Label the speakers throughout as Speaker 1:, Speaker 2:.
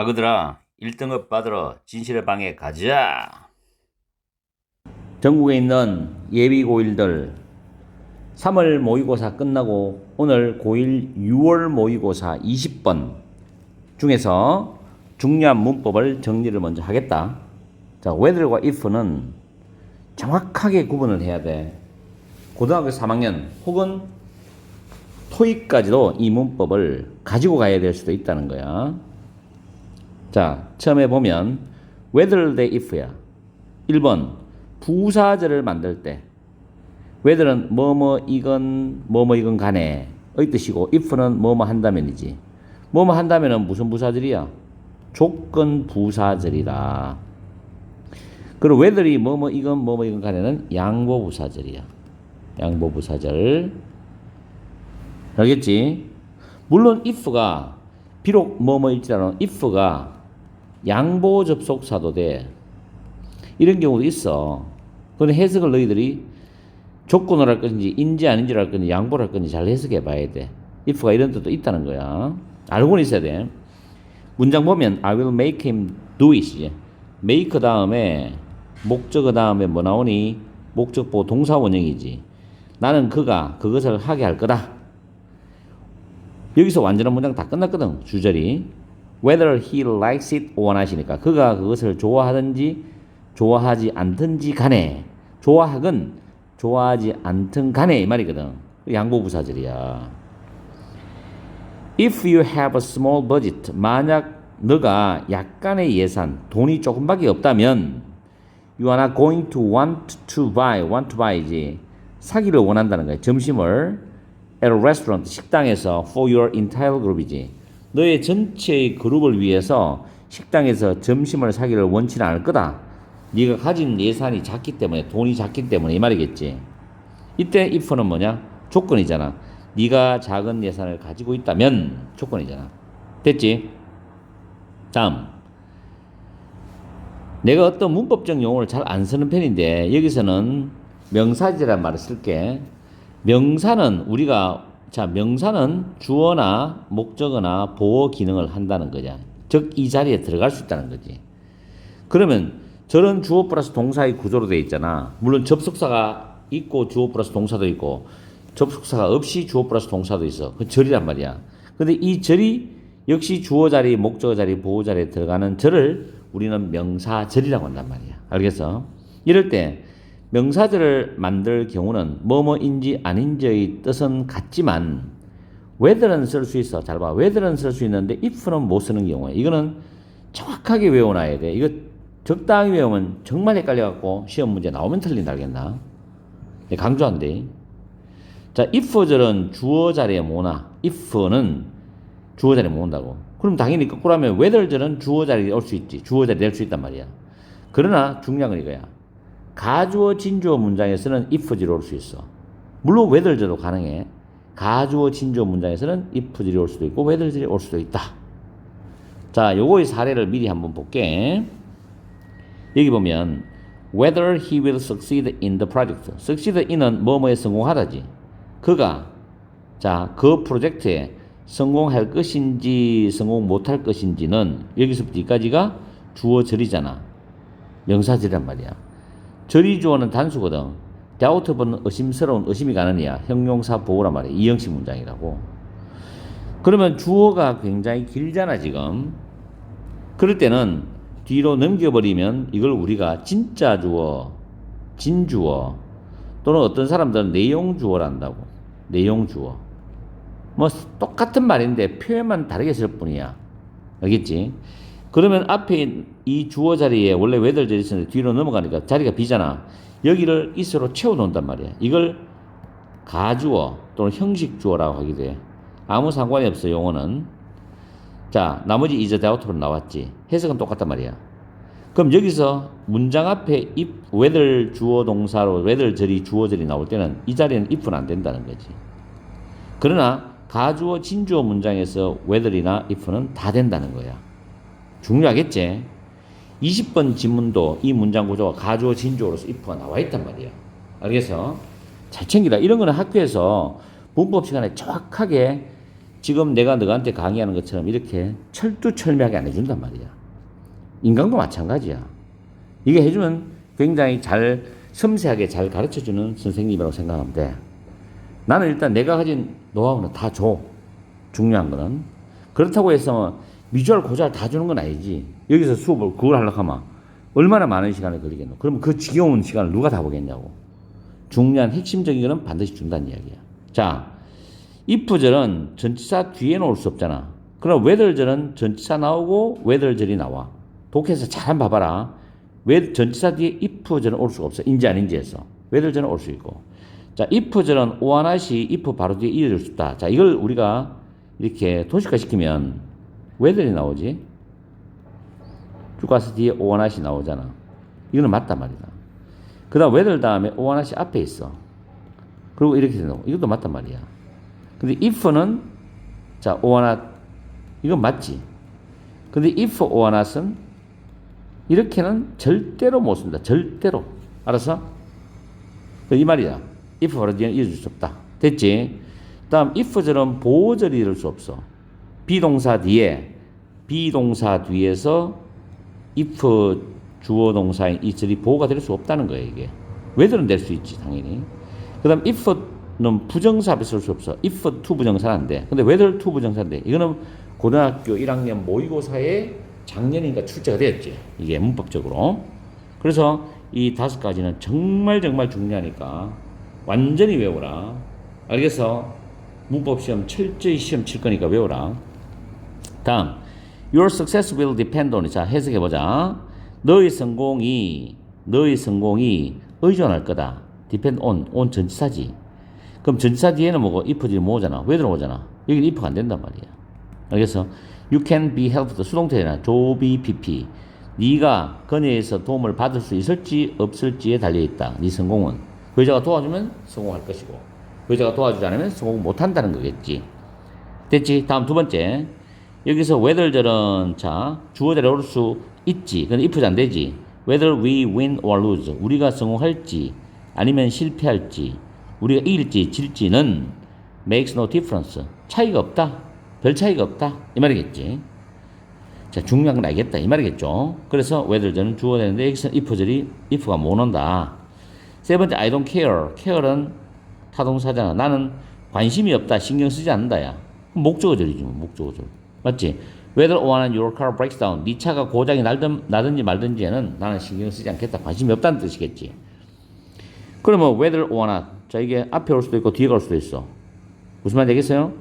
Speaker 1: 아그들아 1등급 받으러 진실의 방에 가자. 전국에 있는 예비 고1들 3월 모의고사 끝나고 오늘 고1 6월 모의고사 20번 중에서 중요한 문법을 정리를 먼저 하겠다. 자, whether과 if는 정확하게 구분을 해야 돼. 고등학교 3학년 혹은 토익까지도 이 문법을 가지고 가야 될 수도 있다는 거야. 자, 처음에 보면 whether 대 if야. 1번 부사절을 만들 때 whether는 뭐뭐 이건 뭐뭐 이건 간에 의 뜻이고 if는 뭐뭐 한다면이지. 뭐뭐 한다면은 무슨 부사절이야? 조건 부사절이라. 그리고 whether이 뭐뭐 이건 뭐뭐 이건 간에는 양보 부사절이야. 양보 부사절. 알겠지? 물론 if가 비록 뭐뭐일지라도 if가 양보 접속사도 돼. 이런 경우도 있어. 그런 해석을 너희들이 조건을 할 건지 인지 아닌지를 할 건지 양보를 할 건지 잘 해석해 봐야 돼. if가 이런 뜻도 있다는 거야. 알고는 있어야 돼. 문장 보면 I will make him do it. make 다음에 목적어 다음에 뭐 나오니? 목적보 동사 원형이지. 나는 그가 그것을 하게 할 거다. 여기서 완전한 문장 다 끝났거든. 주절이. Whether he likes it 원하시니까 그가 그것을 좋아하든지 좋아하지 않든지 간에 좋아하건 좋아하지 않든 간에 이 말이거든. 양보부사절이야. If you have a small budget, 만약 너가 약간의 예산, 돈이 조금밖에 없다면 you are not going to want to buy, want to buy지. 사기를 원한다는 거야. 점심을 at a restaurant, 식당에서 for your entire group이지. 너의 전체의 그룹을 위해서 식당에서 점심을 사기를 원치는 않을 거다. 네가 가진 예산이 작기 때문에 돈이 작기 때문에 이 말이겠지. 이때 if는 뭐냐? 조건이잖아. 네가 작은 예산을 가지고 있다면 조건이잖아. 됐지? 다음. 내가 어떤 문법적 용어를 잘 안 쓰는 편인데 여기서는 명사지란 말을 쓸게. 명사는 우리가 자 명사는 주어나 목적어나 보어 기능을 한다는 거냐. 즉이 자리에 들어갈 수 있다는 거지. 그러면 저런 주어 플러스 동사의 구조로 되어 있잖아. 물론 접속사가 있고 주어 플러스 동사도 있고 접속사가 없이 주어 플러스 동사도 있어. 그 절이란 말이야. 근데 이 절이 역시 주어 자리, 목적어 자리, 보호 자리에 들어가는 절을 우리는 명사절이라고 한단 말이야. 알겠어? 이럴 때 명사절을 만들 경우는 뭐뭐인지 아닌지의 뜻은 같지만 whether는 쓸 수 있어. 잘 봐. whether는 쓸 수 있는데 if는 못 쓰는 경우에 이거는 정확하게 외워놔야 돼. 이거 적당히 외우면 정말 헷갈려갖고 시험 문제 나오면 틀린다 알겠나? 네, 강조한대. 자, if절은 주어 자리에 모나. if는 주어 자리에 모은다고. 그럼 당연히 거꾸로 하면 whether절은 주어 자리에 올 수 있지. 주어 자리에 낼 수 있단 말이야. 그러나 중요한 건 이거야. 가주어 진주어 문장에서는 if절이 올수 있어. 물론 whether절도 가능해. 가주어 진주어 문장에서는 if절이 올 수도 있고 whether절이 올 수도 있다. 자, 요거의 사례를 미리 한번 볼게. 여기 보면 whether he will succeed in the project. succeed in은 뭐뭐에 성공하다지. 그가 자, 그 프로젝트에 성공할 것인지 성공 못할 것인지는 여기서부터 여기까지가 주어 절이잖아. 명사절이란 말이야. 절이 주어는 단수거든. doubt는 의심스러운 의심이 가느냐. 형용사 보호란 말이야. 이형식 문장이라고. 그러면 주어가 굉장히 길잖아 지금. 그럴 때는 뒤로 넘겨버리면 이걸 우리가 진짜 주어, 진주어 또는 어떤 사람들은 내용 주어란다고. 내용 주어. 뭐 똑같은 말인데 표현만 다르게 쓸 뿐이야. 알겠지? 그러면 앞에 이 주어 자리에 원래 외들절이 있었는데 뒤로 넘어가니까 자리가 비잖아. 여기를 is로 채워 놓는단 말이야. 이걸 가주어 또는 형식 주어라고 하기도 해. 아무 상관이 없어 용어는. 자, 나머지 is doubt로 나왔지. 해석은 똑같단 말이야. 그럼 여기서 문장 앞에 if, whether 주어 동사로 whether 절이 주어 절이 나올 때는 이 자리에는 if는 안 된다는 거지. 그러나 가주어 진주어 문장에서 whether이나 if는 다 된다는 거야. 중요하겠지? 20번 지문도 이 문장 구조가 가주어 진주어로서 if가 나와 있단 말이야. 알겠어? 잘 챙기라. 이런 거는 학교에서 문법 시간에 정확하게 지금 내가 너한테 강의하는 것처럼 이렇게 철두철미하게 안 해준단 말이야. 인간도 마찬가지야. 이게 해주면 굉장히 잘 섬세하게 잘 가르쳐주는 선생님이라고 생각하면 돼. 나는 일단 내가 가진 노하우는 다 줘. 중요한 거는. 그렇다고 해서 미주알 고주알 다 주는 건 아니지. 여기서 수업을 그걸 하려고 하면 얼마나 많은 시간을 걸리겠노. 그러면 그 지겨운 시간을 누가 다 보겠냐고. 중요한 핵심적인 거는 반드시 준다는 이야기야. 자, if절은 전치사 뒤에 놓을 수 없잖아. 그럼 whether절은 전치사 나오고 whether절이 나와. 독해서 잘 한번 봐봐라. 왜 전치사 뒤에 if절은 올 수가 없어. 인지 아닌지 해서. whether절은 올 수 있고. 자, if절은 오하나시 if 바로 뒤에 이어질 수 있다. 자, 이걸 우리가 이렇게 도식화 시키면 whether이 나오지. 쭉 가서 뒤에 오하나시 나오잖아. 이거는 맞단 말이다. 그 다음 whether 다음에 오하나시 앞에 있어. 그리고 이렇게 된다고. 이것도 맞단 말이야. 근데 if는 자, 오하나 이건 맞지. 근데 if 오하나는 이렇게는 절대로 못 씁니다. 절대로. 알았어? 이 말이야. if 바로 뒤에 이어줄 수 없다. 됐지? 다음 if절은 보호절이 이룰 수 없어. 비동사 뒤에 비동사 뒤에서 if 주어 동사인 이 절이 보호가 될 수 없다는 거예요, 이게. whether는 될수 있지, 당연히. 그다음 if는 부정사 앞에 쓸 수 없어. if to 부정사는 안 돼. 근데 whether to 부정사인데 이거는 고등학교 1학년 모의고사에 작년인가 출제가 되었지. 이게 문법적으로. 그래서 이 다섯 가지는 정말 정말 중요하니까 완전히 외워라. 알겠어? 문법 시험 철저히 시험 칠 거니까 외워라. 다음, your success will depend on. 자, 해석해 보자. 너의 성공이 너의 성공이 의존할 거다. depend on, on 전치사지. 그럼 전치사 뒤에는 뭐고 if지 뭐잖아. 왜 들어오잖아. 여기는 if가 안 된단 말이야. 알겠어? You can be helped. 수동태잖아. 조비 pp. 네가 그녀에서 도움을 받을 수 있을지 없을지에 달려 있다. 네 성공은. 그 여자가 도와주면 성공할 것이고 그 여자가 도와주지 않으면 성공 못 한다는 거겠지. 됐지? 다음 두 번째. 여기서 whether절은 자 주어자리 올수 있지. 근데 if지 안 되지. whether we win or lose. 우리가 성공할지 아니면 실패할지 우리가 이길지 질지는 makes no difference. 차이가 없다. 별 차이가 없다. 이 말이겠지. 자, 중요한 건 알겠다. 이 말이겠죠. 그래서 whether절은 주어야 되는데 여기서 if절이 if가 못 온다. 세 번째 I don't care. care는 타동사잖아. 나는 관심이 없다. 신경 쓰지 않는다야. 목적어절이지 뭐. 목적어절. 맞지? Whether or not your car breaks down. 네 차가 고장이 날든, 나든지 말든지에는 나는 신경 쓰지 않겠다. 관심이 없다는 뜻이겠지. 그러면 whether or not. 자, 이게 앞에 올 수도 있고 뒤에 갈 수도 있어. 무슨 말인지 알겠어요?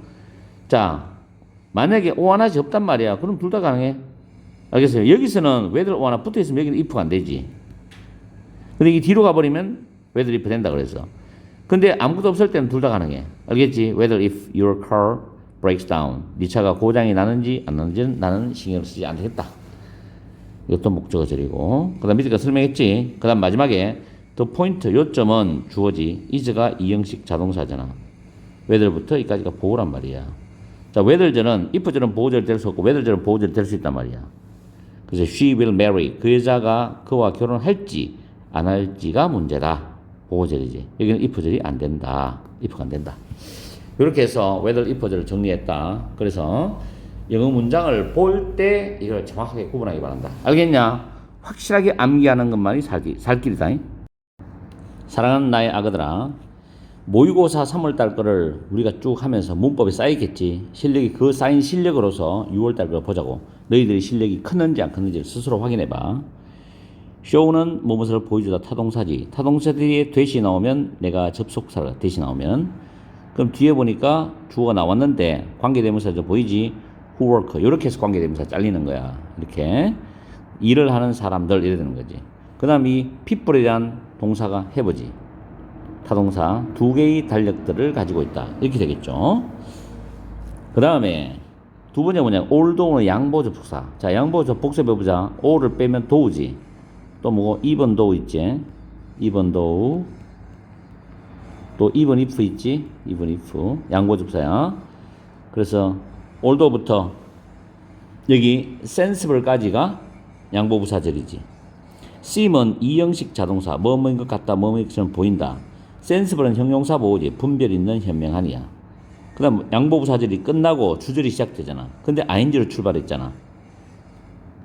Speaker 1: 자, 만약에 or not이 없단 말이야. 그럼 둘 다 가능해. 알겠어요? 여기서는 whether or not 붙어 있으면 여기는 if가 안 되지. 근데 이게 뒤로 가버리면 whether if 된다 그래서. 근데 아무것도 없을 때는 둘 다 가능해. 알겠지? Whether if your car breaks down. 네 차가 고장이 나는지 안 나는지는 나는 신경 쓰지 않겠다. 이것도 목적어절이고. 그 다음 밑에가 설명했지. 그 다음 마지막에 the point, 요점은 주어지. is가 이형식 자동사잖아. whether부터 이까지가 보호란 말이야. 자, whether절은 if절은 보호절 될 수 없고 whether절은 보호절 될 수 있단 말이야. 그래서 she will marry. 그 여자가 그와 결혼할지 안 할지가 문제다. 보호절이지. 여기는 if절이 안 된다. if가 안 된다. 이렇게 해서 whether if절을 정리했다. 그래서 영어 문장을 볼 때 이걸 정확하게 구분하기 바란다. 알겠냐? 확실하게 암기하는 것만이 살기, 살 길이다. 사랑하는 나의 아그들아. 모의고사 3월달 거를 우리가 쭉 하면서 문법이 쌓이겠지. 실력이 그 쌓인 실력으로서 6월달 거 보자고. 너희들이 실력이 컸는지 안 컸는지를 스스로 확인해봐. 쇼는 무엇을 보여주다 타동사지. 타동사 뒤에 대시 나오면 내가 접속사가 대시 나오면 그럼 뒤에 보니까 주어가 나왔는데 관계대명사죠 보이지? who work 이렇게 해서 관계대명사 잘리는 거야. 이렇게 일을 하는 사람들 이래 되는 거지. 그다음 이 people에 대한 동사가 해보지. 타동사 두 개의 달력들을 가지고 있다. 이렇게 되겠죠. 그 다음에 두 번째 뭐냐 올도는 양보 접속사. 자 양보접 복습해보자. 오를 빼면 도우지. 또 뭐고 2번 도우 있지 2번 도우 또 2번 if 있지 2번 if 양보접사야 그래서 올도부터 여기 sensible까지가 양보부사절이지 seem은 이형식 자동사 뭐뭐인 것 같다 뭐뭐인 것처럼 보인다 sensible은 형용사 보호지 분별 있는 현명하니야 그 다음 양보부사절이 끝나고 주절이 시작되잖아. 근데 ing로 출발했잖아.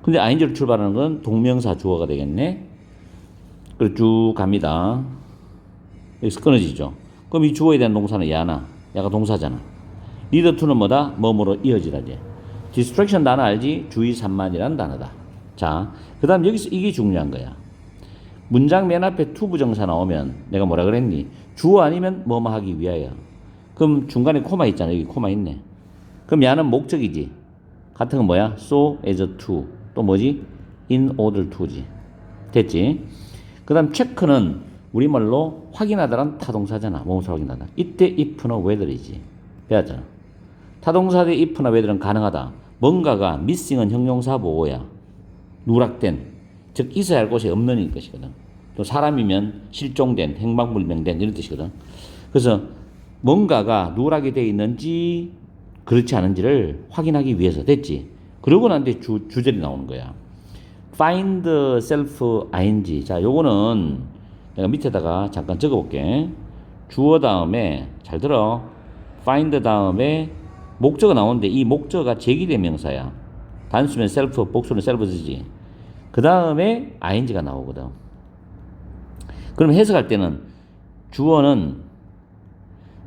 Speaker 1: 근데 ing로 출발하는 건 동명사 주어가 되겠네. 그리고 쭉 갑니다. 여기서 끊어지죠. 그럼 이 주어에 대한 동사는 야나. 야가 동사잖아. 리더 투는 뭐다? 뭐뭐로 이어지라지. distraction 단어 알지? 주의 산만이라는 단어다. 자, 그 다음 여기서 이게 중요한 거야. 문장 맨 앞에 투 부정사 나오면 내가 뭐라 그랬니? 주어 아니면 뭐뭐 하기 위하여. 그럼 중간에 코마 있잖아. 여기 코마 있네. 그럼 야는 목적이지. 같은 건 뭐야? so as to. 또 뭐지? in order to지. 됐지? 그 다음 체크는 우리말로 확인하다란 타동사잖아. 뭐뭐서 확인하다. 이때 if나 whether이지. 배웠잖아. 타동사 대 if나 whether은 가능하다. 뭔가가 missing은 형용사 보호야. 누락된. 즉 있어야 할 곳이 없는 것이거든. 또 사람이면 실종된, 행방불명된 이런 뜻이거든. 그래서 뭔가가 누락이 되어 있는지 그렇지 않은지를 확인하기 위해서 됐지. 그러고 난 뒤에 주, 주절이 나오는 거야. find self ing. 자, 요거는 내가 밑에다가 잠깐 적어 볼게. 주어 다음에 잘 들어. find 다음에 목적어 나오는데 이 목적어가 제기대명사야. 단수면 self, 복수는 self지. 그 다음에 ing가 나오거든. 그럼 해석할 때는 주어는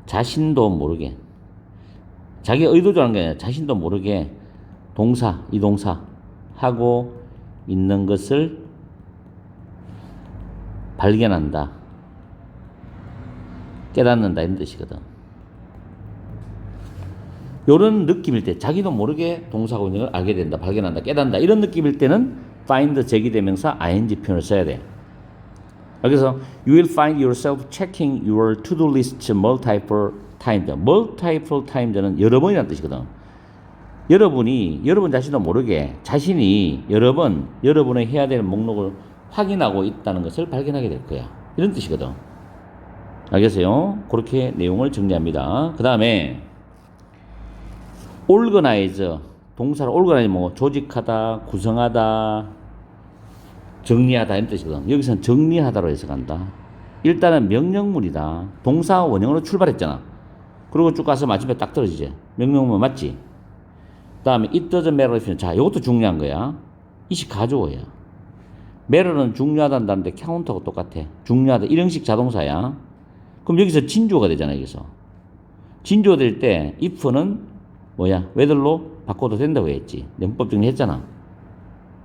Speaker 1: 자신도 모르게 자기 의도적인 게 아니라 자신도 모르게 동사, 이 동사 하고 있는 것을 발견한다. 깨닫는다 이런 뜻이거든. 요런 느낌일 때 자기도 모르게 있는 걸 알게 된다, 발견한다, 깨닫는다 이런 느낌일 때는 find 제기대명사 ing 표현을 써야 돼. 그래서 you will find yourself checking your to-do list multiple times. multiple times는 여러 번이라는 뜻이거든. 여러분이 여러분 자신도 모르게 자신이 여러 번 여러분의 해야 될 목록을 확인하고 있다는 것을 발견하게 될 거야. 이런 뜻이거든. 알겠어요? 그렇게 내용을 정리합니다. 그 다음에 organize 동사로 organize 뭐 조직하다, 구성하다, 정리하다 이런 뜻이거든. 여기서는 정리하다로 해석한다. 일단은 명령문이다. 동사 원형으로 출발했잖아. 그리고 쭉 가서 마침에 딱 떨어지지. 명령문 맞지? 다음에 it doesn't matter if 자, 이것도 중요한 거야. 이시 가져오야. Matter는 중요하다는데 카운터하고 똑같아. 중요하다. 일형식 자동사야. 그럼 여기서 진주어가 되잖아, 여기서. 진주어 될때 if는 뭐야? whether로 바꿔도 된다고 했지. 문법 정리했잖아.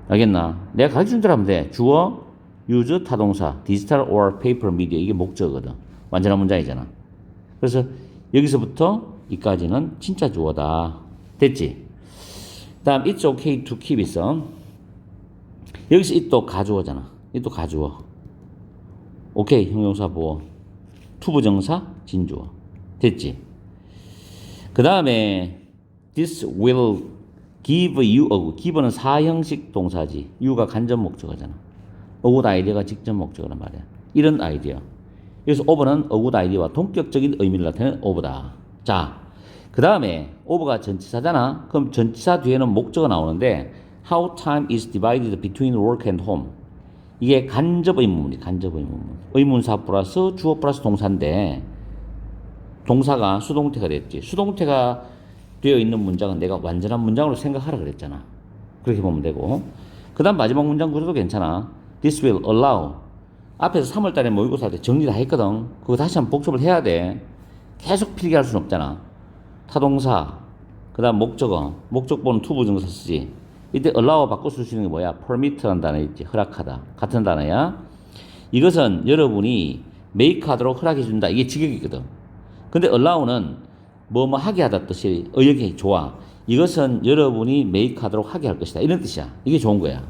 Speaker 1: 알겠나? 내가 가르쳐 준 대로 하면 돼. 주어, use, 타동사, digital or paper media 이게 목적어거든. 완전한 문장이잖아. 그래서 여기서부터 이까지는 진짜 주어다. 됐지? 다음 it's okay to keep 있어. 여기서 it도 가주어잖아. it도 가주어. 오케이 형용사 보어. 투부정사 진주어. 됐지? 그 다음에 this will give you a give는 사형식 동사지. you가 간접 목적어잖아. good idea가 직접 목적어란 말이야. 이런 아이디어. 여기서 a good idea와 동격적인 의미를 나타내는 over다. 자, 그 다음에 over가 전치사잖아. 그럼 전치사 뒤에는 목적어 나오는데 how time is divided between work and home. 이게 간접 의문문이 간접 의문문. 의문사 플러스 주어 플러스 동사인데 동사가 수동태가 됐지. 수동태가 되어 있는 문장은 내가 완전한 문장으로 생각하라 그랬잖아. 그렇게 보면 되고. 그 다음 마지막 문장 구조도 괜찮아. This will allow. 앞에서 3월 달에 모의고사 할때 정리 다 했거든. 그거 다시 한번 복습을 해야 돼. 계속 필기할 수는 없잖아. 타동사, 그 다음 목적어, 목적보는 투부정사 쓰지. 이때 allow 바꿔 쓸 수 있는 게 뭐야? permit라는 단어 있지. 허락하다. 같은 단어야. 이것은 여러분이 make 하도록 허락해 준다. 이게 직역이거든. 근데 allow는 뭐 뭐 하게 하다 뜻이 의역이 좋아. 이것은 여러분이 make 하도록 하게 할 것이다. 이런 뜻이야. 이게 좋은 거야.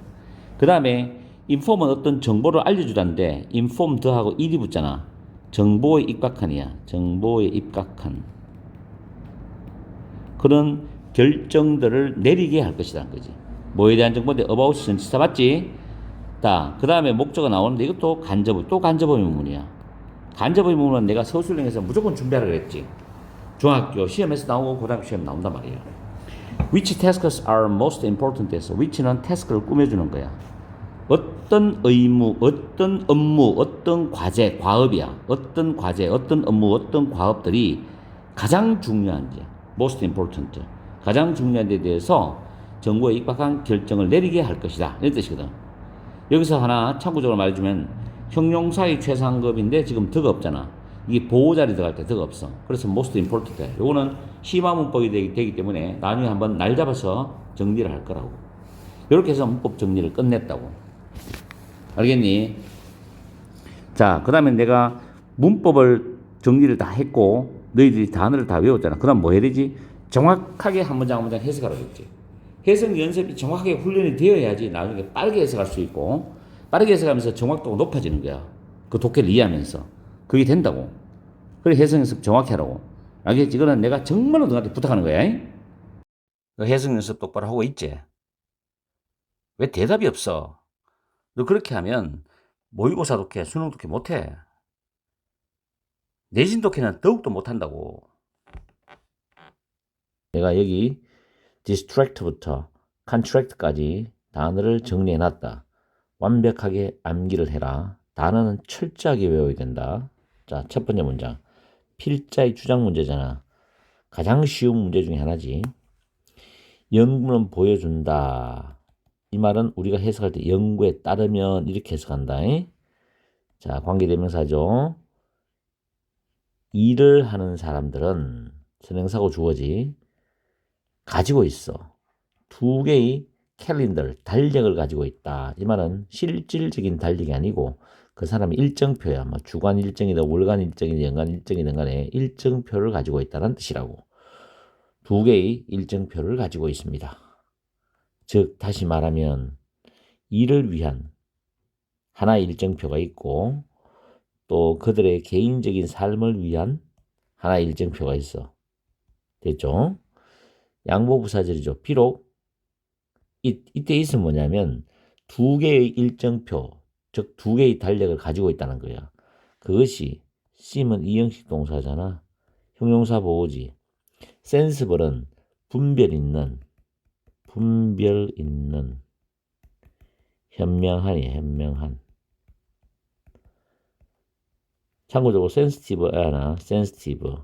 Speaker 1: 그 다음에 inform은 어떤 정보를 알려 주다는데 inform 더하고 일이 붙잖아. 정보에 입각한이야. 정보에 입각한. 그런 결정들을 내리게 할 것이다. 그지? 뭐에 대한 정보인데 about이 전치사 맞지? 자, 그 다음에 목적어 나오는데 이것도 간접, 또 간접 의문문이야. 간접 의문문은 내가 서술형에서 무조건 준비하라 그랬지. 중학교 시험에서 나오고 고등학교 시험 나온단 말이야. Which tasks are most important? 에서 which는 태스크를 꾸며주는 거야. 어떤 의무, 어떤 업무, 어떤 과제, 과업이야. 어떤 과제, 어떤 업무, 어떤 과업들이 가장 중요한지 most important 가장 중요한 데 대해서 정부에 입각한 결정을 내리게 할 것이다 이런 뜻이거든 여기서 하나 참고적으로 말해주면 형용사의 최상급인데 지금 덕 없잖아 이게 보호자리 들어갈 때덕 없어 그래서 most important 요거는 심화 문법이 되기, 되기 때문에 나중에 한번 날 잡아서 정리를 할 거라고 이렇게 해서 문법 정리를 끝냈다고 알겠니? 자, 그 다음에 내가 문법을 정리를 다 했고, 너희들이 단어를 다 외웠잖아. 그 다음 뭐 해야 되지? 정확하게 한 문장 한 문장 해석하라고 했지. 해석 연습이 정확하게 훈련이 되어야지 나중에 빠르게 해석할 수 있고, 빠르게 해석하면서 정확도가 높아지는 거야. 그 독해를 이해하면서. 그게 된다고. 그래, 해석 연습 정확히 하라고. 알겠지? 이거는 내가 정말로 너한테 부탁하는 거야. 잉? 너 해석 연습 똑바로 하고 있지? 왜 대답이 없어? 너 그렇게 하면 모의고사 독해, 수능 독해 못해. 내신 독해는 더욱더 못한다고. 내가 여기 distract부터 contract까지 단어를 정리해 놨다. 완벽하게 암기를 해라. 단어는 철저하게 외워야 된다. 자, 첫 번째 문장. 필자의 주장 문제잖아. 가장 쉬운 문제 중에 하나지. 연구는 보여준다. 이 말은 우리가 해석할 때 연구에 따르면 이렇게 해석한다. 잉? 자, 관계대명사죠. 일을 하는 사람들은 선행사고 주어지 가지고 있어. 두 개의 캘린더, 달력을 가지고 있다. 이 말은 실질적인 달력이 아니고 그 사람의 일정표야. 뭐 주간 일정이든 월간 일정이든 연간 일정이든 간에 일정표를 가지고 있다는 뜻이라고. 두 개의 일정표를 가지고 있습니다. 즉 다시 말하면 일을 위한 하나의 일정표가 있고 또 그들의 개인적인 삶을 위한 하나의 일정표가 있어. 됐죠? 양보부사절이죠. 비록 이, 이때 있은 뭐냐면 두 개의 일정표, 즉 두 개의 달력을 가지고 있다는 거야. 그것이 심은 이형식 동사잖아. 형용사 보호지. 센스블은 분별 있는 분별 있는 현명한이 현명한 참고적으로 센스티브나 센스티브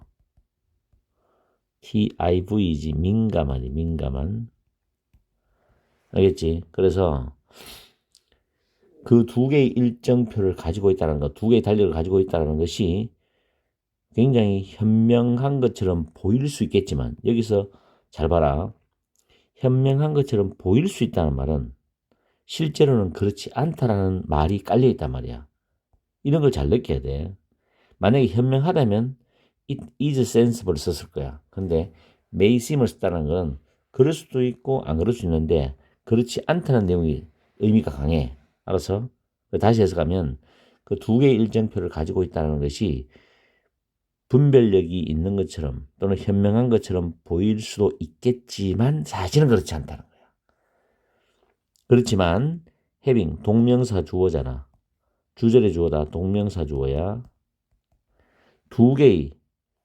Speaker 1: TIVG 민감하니 민감한 알겠지? 그래서 그 두 개의 일정표를 가지고 있다는 것, 두 개의 달력을 가지고 있다는 것이 굉장히 현명한 것처럼 보일 수 있겠지만 여기서 잘 봐라. 현명한 것처럼 보일 수 있다는 말은 실제로는 그렇지 않다라는 말이 깔려 있단 말이야. 이런 걸 잘 느껴야 돼. 만약에 현명하다면 it is sensible 썼을 거야. 근데 may seem을 썼다는 건 그럴 수도 있고 안 그럴 수 있는데 그렇지 않다는 내용이 의미가 강해. 알아서 다시 해석하면 그 두 개의 일정표를 가지고 있다는 것이 분별력이 있는 것처럼 또는 현명한 것처럼 보일 수도 있겠지만 사실은 그렇지 않다는 거야. 그렇지만 having 동명사 주어잖아. 주절의 주어다 동명사 주어야. 두 개의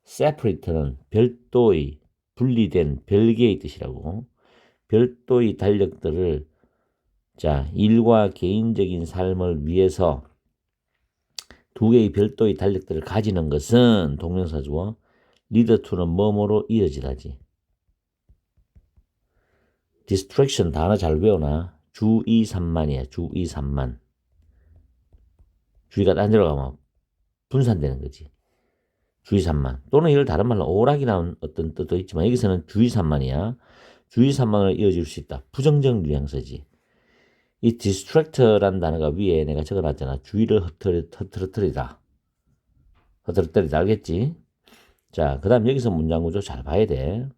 Speaker 1: separate는 별도의 분리된 별개의 뜻이라고. 별도의 달력들을 자 일과 개인적인 삶을 위해서 두 개의 별도의 달력들을 가지는 것은 동명사 주어 리더 투는 뭐뭐로 이어지다지. distraction 단어 잘 외워놔. 주의 산만이야. 주의 산만. 주의가 딴 데로 가면 분산되는 거지. 주의 산만. 또는 이걸 다른 말로 오락이라는 어떤 뜻도 있지만 여기서는 주의 산만이야. 주의 산만으로 이어질 수 있다. 부정적 뉘앙스지. 이 distract라는 단어가 위에 내가 적어놨잖아. 주의를 흐트러, 흐트러뜨리다. 흐트러뜨리다. 알겠지? 자, 그 다음 여기서 문장 구조 잘 봐야 돼.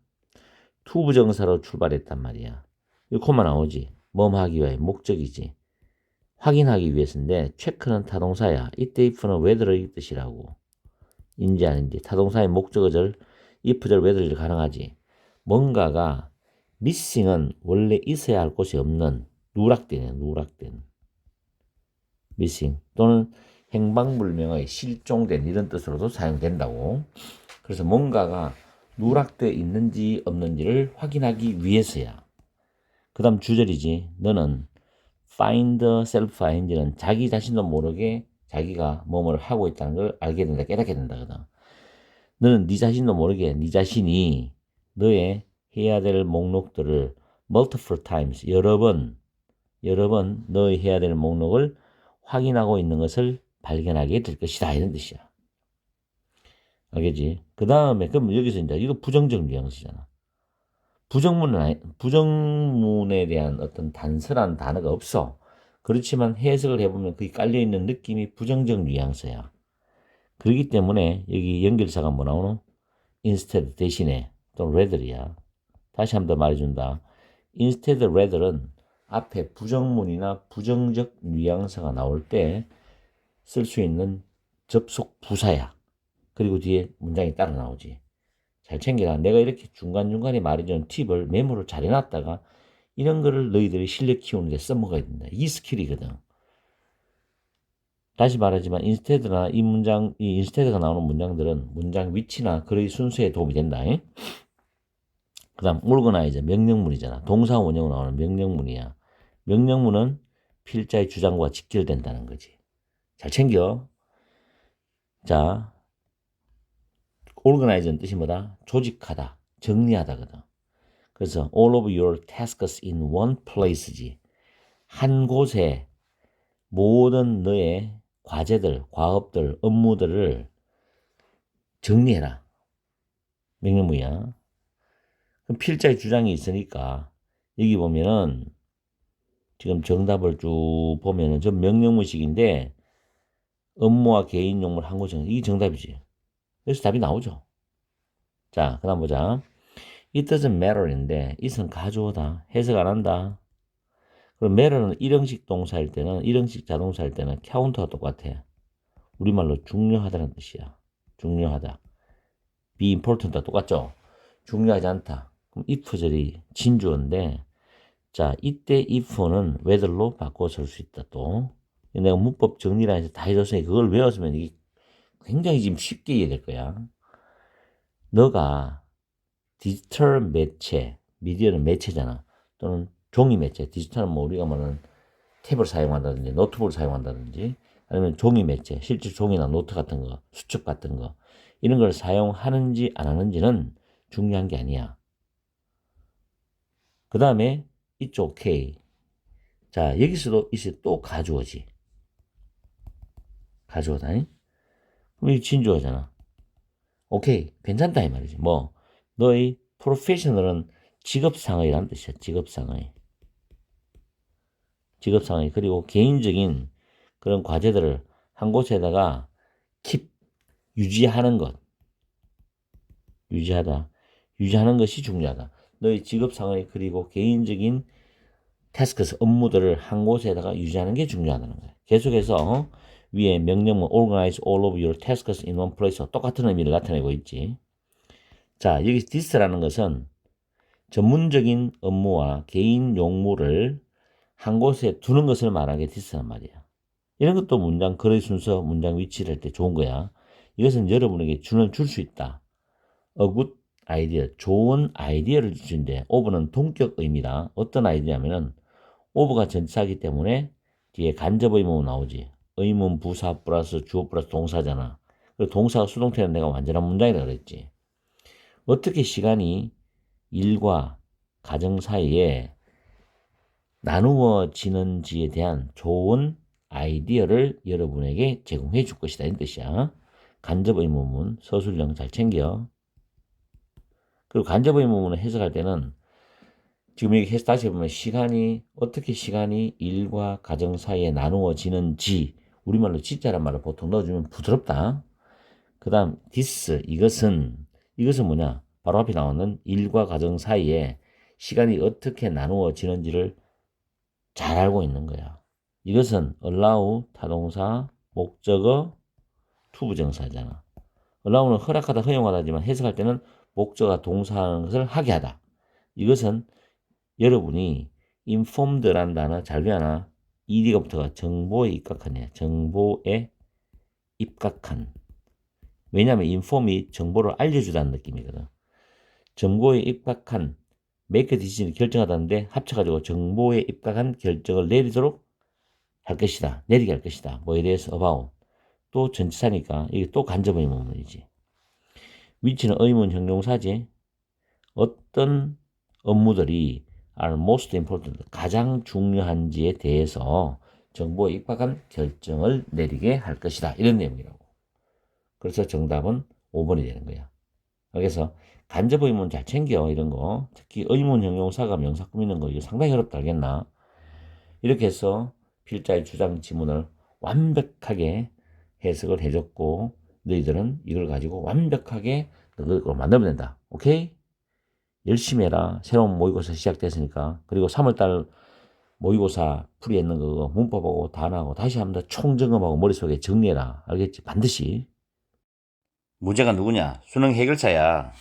Speaker 1: 투부정사로 출발했단 말이야. 이 코마 나오지. 뭐뭐 하기 위해 목적이지. 확인하기 위해서인데 체크는 타동사야. 이때 if는 whether의 뜻이라고. 인지 아닌지. 타동사의 목적어절, if절, whether절 가능하지. 뭔가가 missing은 원래 있어야 할 곳이 없는 누락되네, 누락된. missing 또는 행방불명의 실종된 이런 뜻으로도 사용된다고. 그래서 뭔가가 누락되어 있는지 없는지를 확인하기 위해서야. 그 다음 주절이지. 너는 find self find는 자기 자신도 모르게 자기가 뭐뭐를 하고 있다는 걸 알게 된다, 깨닫게 된다거든. 너는 네 자신도 모르게 네 자신이 너의 해야 될 목록들을 multiple times 여러 번 여러 번 너의 해야 될 목록을 확인하고 있는 것을 발견하게 될 것이다 이런 뜻이야. 알겠지? 그 다음에 그럼 여기서 이제 이거 부정적 뉘앙스잖아. 부정문은 아니, 부정문에 대한 어떤 단순한 단어가 없어. 그렇지만 해석을 해보면 그게 깔려 있는 느낌이 부정적 뉘앙스야. 그렇기 때문에 여기 연결사가 뭐 나오노? instead 대신에 또 rather이야. 다시 한번더 말해준다. instead rather은 앞에 부정문이나 부정적 뉘앙스가 나올 때 쓸 수 있는 접속 부사야. 그리고 뒤에 문장이 따라 나오지. 잘 챙겨라. 내가 이렇게 중간중간에 말해주는 팁을 메모를 잘 해놨다가 이런 거를 너희들이 실력 키우는 데 써먹어야 된다. 이 스킬이거든. 다시 말하지만 인스테드나 이 문장, 이 인스테드가 나오는 문장들은 문장 위치나 글의 순서에 도움이 된다. 그 다음, organize, 명령문이잖아. 동사 원형으로 나오는 명령문이야. 명령문은 필자의 주장과 직결된다는 거지. 잘 챙겨. 자, organize는 뜻이 뭐다? 조직하다, 정리하다거든. 그래서 all of your tasks in one place지. 한 곳에 모든 너의 과제들, 과업들, 업무들을 정리해라. 명령문이야. 그럼 필자의 주장이 있으니까 여기 보면은 지금 정답을 쭉 보면은 저 명령문식인데 업무와 개인 용물 한곳 정리 이게 정답이지. 그래서 답이 나오죠. 자, 그 다음 보자. It doesn't matter인데 it은 가주어다. 해석 안 한다. 그럼 matter는 일형식 동사일 때는 일형식 자동사일 때는 카운터가 똑같아. 우리말로 중요하다는 뜻이야. 중요하다. be important가 똑같죠? 중요하지 않다. 그럼 if절이 진주어인데 자 이때 if는 whether로 바꿔 쓸 수 있다 또. 내가 문법 정리라 해서 다 해줬으니 그걸 외웠으면 이게 굉장히 지금 쉽게 이해될 거야. 너가 디지털 매체, 미디어는 매체잖아. 또는 종이 매체, 디지털은 뭐 우리가 말하는 탭을 사용한다든지 노트북을 사용한다든지 아니면 종이 매체, 실제 종이나 노트 같은 거, 수첩 같은 거 이런 걸 사용하는지 안 하는지는 중요한 게 아니야. 그 다음에 이쪽 K. 자 여기서도 이제 또 가주어지. 가주어다니? 그럼 이 진주어잖아. 오케이, 괜찮다 이 말이지. 뭐 너의 프로페셔널은 직업상의란 뜻이야. 직업상의. 직업상의. 그리고 개인적인 그런 과제들을 한 곳에다가 킵 유지하는 것. 유지하다. 유지하는 것이 중요하다. 너의 직업상의 그리고 개인적인 태스크스 업무들을 한 곳에다가 유지하는 게 중요하다는 거야. 계속해서 어? 위에 명령문 organize all of your tasks in one place 똑같은 의미를 나타내고 있지. 자, 여기 this라는 것은 전문적인 업무와 개인 용무를 한 곳에 두는 것을 말하는 게 this란 말이야. 이런 것도 문장 글의 순서, 문장 위치를 할 때 좋은 거야. 이것은 여러분에게 주는 줄 수 있다. A good idea, 좋은 아이디어를 주는데 over는 동격 의미다. 어떤 아이디어냐면은 over가 전치사기 때문에 뒤에 간접 의문은 나오지. 의문 부사 플러스 주어 플러스 동사잖아. 그 동사가 수동태는 내가 완전한 문장이라 그랬지. 어떻게 시간이 일과 가정 사이에 나누어지는지에 대한 좋은 아이디어를 여러분에게 제공해 줄 것이다. 이 뜻이야. 간접 의문문, 서술형 잘 챙겨. 그리고 간접 의문문을 해석할 때는 지금 여기 해서 다시 보면 시간이 어떻게 시간이 일과 가정 사이에 나누어지는지 우리말로 진짜란 말을 보통 넣어주면 부드럽다. 그 다음 this 이것은 이것은 뭐냐 바로 앞에 나오는 일과 가정 사이에 시간이 어떻게 나누어지는지를 잘 알고 있는 거야. 이것은 allow 타동사 목적어 투부정사잖아. allow는 허락하다 허용하다지만 해석할 때는 목적어 동사하는 것을 하게 하다. 이것은 여러분이 informed란 단어 잘 배워놔. ED가 붙어가 정보에 입각하네. 정보에 입각한. 왜냐하면 inform이 정보를 알려주다는 느낌이거든. 정보에 입각한 make decision을 결정하다는데 합쳐가지고 정보에 입각한 결정을 내리도록 할 것이다. 내리게 할 것이다. 뭐에 대해서 about. 또 전치사니까 이게 또 간접의 문문이지. 위치는 의문 형용사지. 어떤 업무들이 are most important, 가장 중요한지에 대해서 정보에 입각한 결정을 내리게 할 것이다. 이런 내용이라고. 그래서 정답은 5번이 되는 거야. 그래서 간접 의문 잘 챙겨 이런 거. 특히 의문 형용사가 명사 꾸미는 거 이거 상당히 어렵다 알겠나? 이렇게 해서 필자의 주장 지문을 완벽하게 해석을 해줬고 너희들은 이걸 가지고 완벽하게 너희들 만들면 된다. 오케이? 열심히 해라. 새로운 모의고사 시작됐으니까. 그리고 3월달 모의고사 풀이했는 거 문법하고 단하고 다시 한번 더 총점검하고 머릿속에 정리해라. 알겠지? 반드시 문제가 누구냐? 수능 해결사야